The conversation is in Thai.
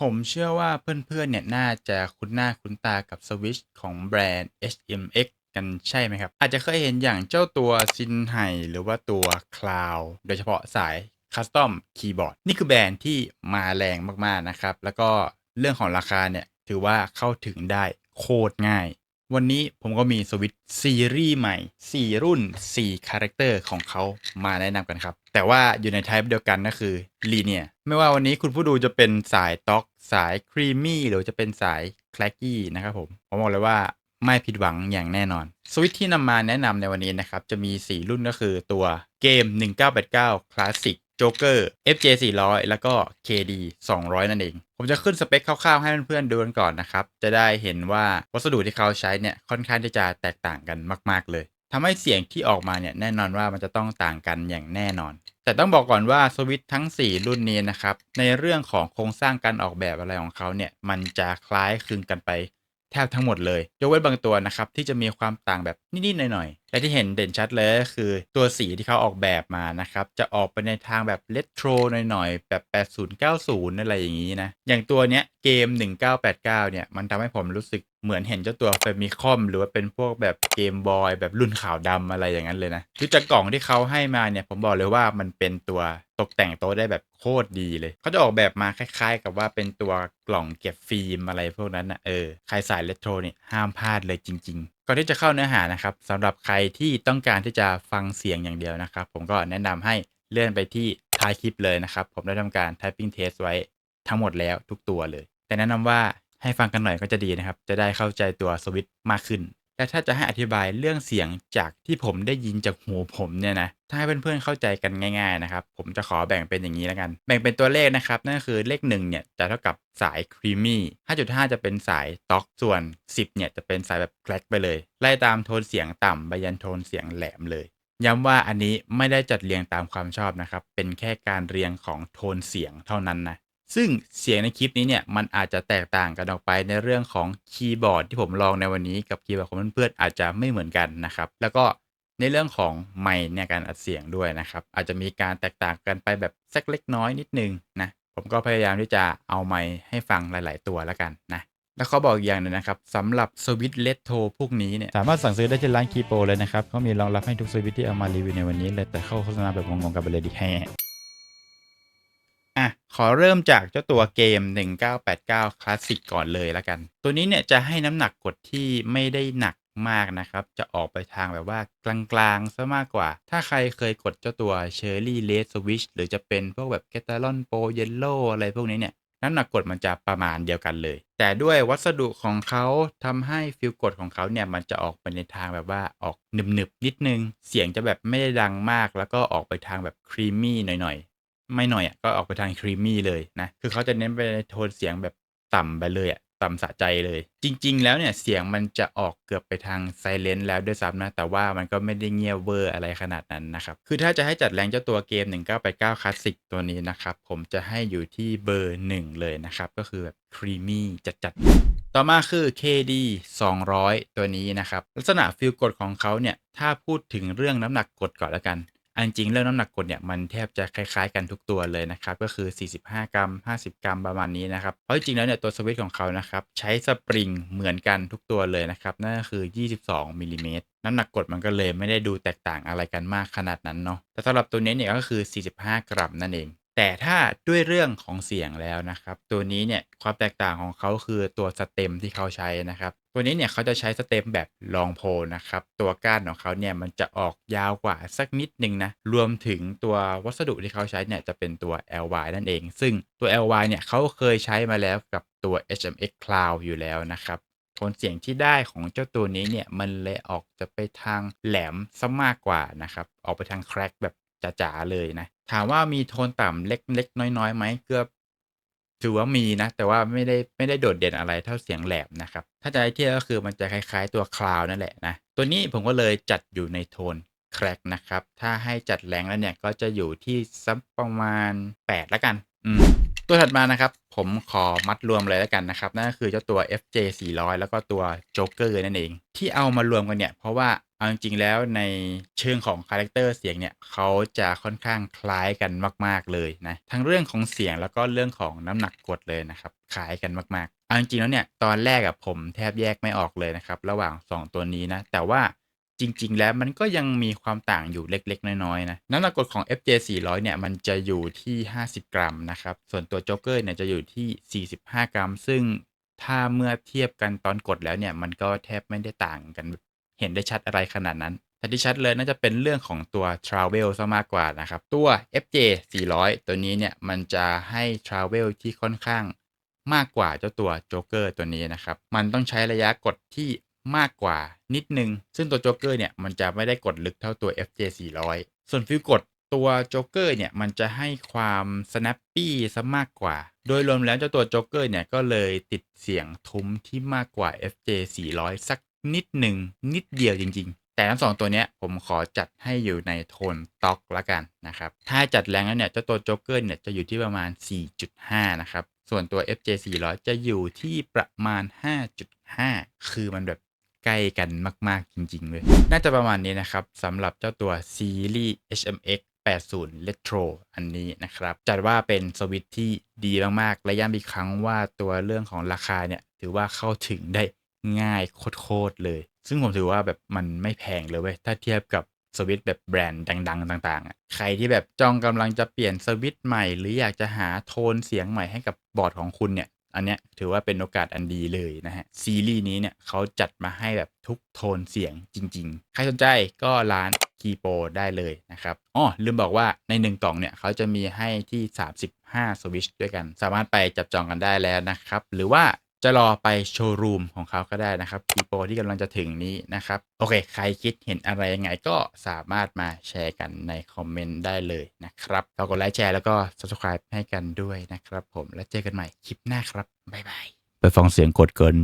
ผมเชื่อว่าเพื่อนๆเนี่ยน่าจะคุ้นหน้าคุ้นตากับสวิชของแบรนด์ HMX กันใช่ไหมครับ อาจจะเคยเห็นอย่างเจ้าตัวซินไห่หรือว่าตัว Cloud โดยเฉพาะสายคัสตอมคีย์บอร์ดนี่คือแบรนด์ที่มาแรงมากๆนะครับ แล้วก็เรื่องของราคาเนี่ยถือว่าเข้าถึงได้โคตรง่าย วันนี้ผมก็มีสวิตซีรีส์ใหม่ 4 รุ่น 4 คาแรคเตอร์ของเขามาแนะนำกันครับ แต่ว่าอยู่ในไทป์เดียวกันก็คือลีเนียไม่ว่าวันนี้คุณผู้ดูจะเป็นสายต็อก สายครีมมี่หรือจะเป็นสายแคลกกี้นะครับผม ผมบอกเลยว่าไม่ผิดหวังอย่างแน่นอน สวิตที่นำมาแนะนำในวันนี้นะครับ จะมี 4 รุ่นก็คือตัวเกม 1989 Classic โจ๊กเกอร์ FJ 400 แล้วก็ KD 200 นั่นเอง ผมจะขึ้นสเปคคร่าวๆ ให้เพื่อนๆดูกันก่อนนะครับ จะได้เห็นว่าวัสดุที่เขาใช้เนี่ยค่อนข้างที่จะแตกต่างกันมากๆเลยทำให้เสียงที่ออกมาเนี่ยแน่นอนว่ามันจะต้องต่างกันอย่างแน่นอน แต่ต้องบอกก่อนว่าสวิตทั้ง 4 รุ่นนี้นะครับ ในเรื่องของโครงสร้างการออกแบบอะไรของเขาเนี่ยมันจะคล้ายคลึงกันไปแทบทั้งหมดเลยยกเว้นบางตัวนะครับที่จะมีความต่างแบบนิดๆหน่อยๆ และที่เห็นเด่นชัดเลยก็คือตัวสีที่เขาออกแบบมานะครับ จะออกไปในทางแบบเลโทรหน่อยๆ แบบ 80 90 อะไรอย่างนี้นะ อย่างตัวเนี้ยเกม 1989 เนี่ย มันทำให้ผมรู้สึกเหมือนเห็นเจ้าตัวเฟมิคอมหรือว่าเป็นพวกแบบเกมบอยแบบรุ่นขาวดำอะไรอย่างนั้นเลยนะคือจากกล่องที่เขาให้มาเนี่ย ผมบอกเลยว่ามันเป็นตัวตกแต่งโต๊ะได้แบบโคตรดีเลยเขาจะออกแบบมาคล้ายๆ กับว่าเป็นตัวกล่องเก็บฟิล์มอะไรพวกนั้นนะเออใครสายเลโทรเนี่ยห้ามพลาดเลยจริงๆก่อนที่จะเข้าเนื้อหานะครับสำหรับใครที่ต้องการที่จะฟังเสียงอย่างเดียวนะครับ ผมก็แนะนำให้เลื่อนไปที่ท้ายคลิปเลยนะครับ ผมได้ทำการ typing test ไว้ทั้งหมดแล้วทุกตัวเลย แต่แนะนำว่าให้ฟังกันหน่อยก็จะดีนะครับ จะได้เข้าใจตัวสวิตช์มากขึ้น และถ้าจะให้อธิบายเรื่องเสียงจากที่ผมได้ยินจากหูผมเนี่ยนะถ้าให้เพื่อนๆเข้าใจกันง่าย ๆนะครับ ผมจะขอแบ่งเป็นอย่างนี้แล้วกัน แบ่งเป็นตัวเลขนะครับ นั่นคือเลข1เนี่ยจะเท่ากับสายครีมมี่5.5 จะเป็นสายต็อกส่วน 10เนี่ยจะเป็นสายแบบแคลกไปเลย ไล่ตามโทนเสียงต่ำไปยันโทนเสียงแหลมเลยย้ำว่าอันนี้ไม่ได้จัดเรียงตามความชอบนะครับ เป็นแค่การเรียงของโทนเสียงเท่านั้นนะ ซึ่งเสียงในคลิปนี้เนี่ยมันอาจจะแตกต่างกันออกไปในเรื่องของคีย์บอร์ดที่ผมลองในวันนี้กับคีย์บอร์ดของเพื่อนๆอาจจะไม่เหมือนกันนะครับ แล้วก็ในเรื่องของไมค์ในการอัดเสียงด้วยนะครับ อาจจะมีการแตกต่างกันไปแบบสักเล็กน้อยนิดนึงนะผมก็พยายามที่จะเอาไมค์ให้ฟังหลาย ๆ ตัวแล้วกันนะแล้วเขาบอกอีกอย่างหนึงนะครับสำหรับสวิตช์เลตโทพวกนี้เนี่ยสามารถสั่งซื้อได้ที่ร้านคีโปเลยนะครับเขามีรองรับให้ทุกสวิตช์ที่เอามารีวิวในวันนี้เลยแต่เข้าโฆษณาแบบงงๆกันไปเลยดีแฮ่ ขอเริ่มจากเจ้าตัวเกม 1989 Classic ก่อนเลยล้วกัน ตัวนี้เนี่ยจะให้น้ำหนักกดที่ไม่ได้หนักมากนะครับ จะออกไปทางแบบว่ากลางๆซะมากกว่า ถ้าใครเคยกดเจ้าตัว Cherry Red Switch หรือจะเป็นพวกแบบ Catalan Pro Yellow อะไรพวกนี้เนี่ย น้ำหนักกดมันจะประมาณเดียวกันเลย แต่ด้วยวัสดุของเขาทำให้ฟิลกดของเขาเนี่ย มันจะออกไปในทางแบบว่าออกหนึบๆนิดนึง เสียงจะแบบไม่ได้ดังมาก แล้วก็ออกไปทางแบบครีมมี่หน่อยๆ ไม่หน่อยอะก็ออกไปทางครีมมี่เลยนะ คือเขาจะเน้นไปในโทนเสียงแบบต่ำไปเลยอะต่ำสะใจเลย จริง ๆ แล้วเนี่ยเสียงมันจะออกเกือบไปทางไซเลนต์แล้วด้วยซ้ำนะ แต่ว่ามันก็ไม่ได้เงียบเวอร์อะไรขนาดนั้นนะครับ คือถ้าจะให้จัดแรงเจ้าตัวเกม 1989 Classic ตัวนี้นะครับ ผมจะให้อยู่ที่เบอร์ 1 เลยนะครับ ก็คือแบบครีมมี่จัดๆ ต่อมาคือ KD 200 ตัวนี้นะครับ ลักษณะฟิลกดของเขาเนี่ย ถ้าพูดถึงเรื่องน้ำหนักกดก่อนแล้วกัน อันจริงเรื่องน้ำหนักกดเนี่ยมันแทบจะคล้าย ๆ กันทุกตัวเลยนะครับ ก็คือ 45 กรัม 50 กรัมประมาณนี้นะครับ เพราะจริงๆแล้วเนี่ยตัวสวิตช์ของเขานะครับใช้สปริงเหมือนกันทุกตัวเลยนะครับ นั่นก็คือ 22มิลลิเมตรน้ำหนักกดมันก็เลยไม่ได้ดูแตกต่างอะไรกันมากขนาดนั้นเนาะแต่สำหรับตัวนี้เนี่ยก็คือ 45 กรัมนั่นเอง แต่ถ้าด้วยเรื่องของเสียงแล้วนะครับ ตัวนี้เนี่ยความแตกต่างของเขาคือตัวสเต็มที่เขาใช้นะครับ ตัวนี้เนี่ยเขาจะใช้สเต็มแบบลองโพนะครับ ตัวก้านของเขาเนี่ยมันจะออกยาวกว่าสักนิดนึงนะ รวมถึงตัววัสดุที่เขาใช้เนี่ยจะเป็นตัว LY นั่นเอง ซึ่งตัว LY เนี่ยเขาเคยใช้มาแล้วกับตัว HMX Cloud อยู่แล้วนะครับโทนเสียงที่ได้ของเจ้าตัวนี้เนี่ยมันเลยออกจะไปทางแหลมซะมากกว่านะครับ ออกไปทางแครกแบบจ๋าๆเลยนะ ถามว่ามีโทนต่ำเล็กๆ น้อยๆไหมเกือบ ถือว่ามีนะ แต่ว่าไม่ได้ไม่ได้โดดเด่นอะไรเท่าเสียงแหลมนะครับ ถ้าจะให้เทียบก็คือมันจะคล้ายๆตัวคลาวนั่นแหละนะ ตัวนี้ผมก็เลยจัดอยู่ในโทนแครกนะครับ ถ้าให้จัดแรงแล้วเนี่ยก็จะอยู่ที่สักประมาณ 8 ละกัน อืม ตัวถัดมานะครับ ผมขอมัดรวมเลยแล้วกันนะครับ นั่นก็คือเจ้าตัว FJ 400 แล้วก็ตัวโจ๊กเกอร์นั่นเอง ที่เอามารวมกันเนี่ย เพราะว่าเอาจริงๆแล้วในเชิงของคาแรคเตอร์เสียงเนี่ยเขาจะค่อนข้างคล้ายกันมาก ๆเลยนะทั้งเรื่องของเสียงแล้วก็เรื่องของน้ำหนักกดเลยนะครับคล้ายกันมากๆเอาจริงๆแล้วเนี่ยตอนแรกอะผมแทบแยกไม่ออกเลยนะครับระหว่าง 2 ตัวนี้นะแต่ว่า จริง ๆ แล้วมันก็ยังมีความต่างอยู่เล็ก ๆ น้อย ๆ นะ น้ำหนักกดของ FJ 400 เนี่ย มันจะอยู่ที่ 50 กรัมนะครับ ส่วนตัวโจ๊กเกอร์เนี่ยจะอยู่ที่ 45 กรัม ซึ่งถ้าเมื่อเทียบกันตอนกดแล้วเนี่ย มันก็แทบไม่ได้ต่างกันเห็นได้ชัดอะไรขนาดนั้นแต่ที่ชัดเลยน่าจะเป็นเรื่องของตัว Travel ซะมากกว่านะครับ ตัว FJ 400 ตัวนี้เนี่ย มันจะให้ Travel ที่ค่อนข้างมากกว่าเจ้าตัวโจ๊กเกอร์ตัวนี้นะครับ มันต้องใช้ระยะกดที่ มากกว่านิดนึง ซึ่งตัวโจ๊กเกอร์เนี่ยมันจะไม่ได้กดลึกเท่าตัว FJ 400 ส่วนฟิลกดตัวโจ๊กเกอร์เนี่ยมันจะให้ความ snappy ซะมากกว่า โดยรวมแล้วเจ้าตัวโจ๊กเกอร์เนี่ยก็เลยติดเสียงทุ้มที่มากกว่า FJ 400 สักนิดหนึ่งนิดเดียวจริง ๆ แต่ทั้งสองตัวเนี้ยผมขอจัดให้อยู่ในโทนต็อกละกันนะครับ ถ้าจัดแรงแล้วเนี่ยเจ้าตัวโจ๊กเกอร์เนี่ยจะอยู่ที่ประมาณ 4.5 นะครับ ส่วนตัว FJ 400 จะอยู่ที่ประมาณ 5.5 คือมันแบบ ใกล้กันมากๆจริง ๆ เลย น่าจะประมาณนี้นะครับสำหรับเจ้าตัวซีรีส์ HMX 80 Retro อันนี้นะครับ จัดว่าเป็นสวิตที่ดีมาก ๆ และย้ำอีกครั้งว่าตัวเรื่องของราคาเนี่ยถือว่าเข้าถึงได้ง่ายโคตรๆเลย ซึ่งผมถือว่าแบบมันไม่แพงเลยเว้ย ถ้าเทียบกับสวิตแบบแบรนด์ดัง ๆ ต่างๆอะใครที่แบบจ้องกำลังจะเปลี่ยนสวิตใหม่ หรืออยากจะหาโทนเสียงใหม่ให้กับบอร์ดของคุณเนี่ย อันเนี้ยถือว่าเป็นโอกาสอันดีเลยนะฮะ ซีรีส์นี้เนี่ยเขาจัดมาให้แบบทุกโทนเสียงจริง ๆ ใครสนใจก็ร้านคีโปได้เลยนะครับอ๋อลืมบอกว่าในหนึ่งกล่องเนี่ยเขาจะมีให้ที่ 35 สวิชด้วยกัน สามารถไปจับจองกันได้แล้วนะครับ หรือว่า จะรอไปโชว์รูมของเขาก็ได้นะครับคีโปที่กำลังจะถึงนี้นะครับ โอเค ใครคิดเห็นอะไรยังไงก็สามารถมาแชร์กันในคอมเมนต์ได้เลยนะครับฝากกดไลค์แชร์แล้วก็ subscribe ให้กันด้วยนะครับผมแล้วเจอกันใหม่คลิปหน้าครับ บ๊ายบาย ไปฟังเสียงกดเกิน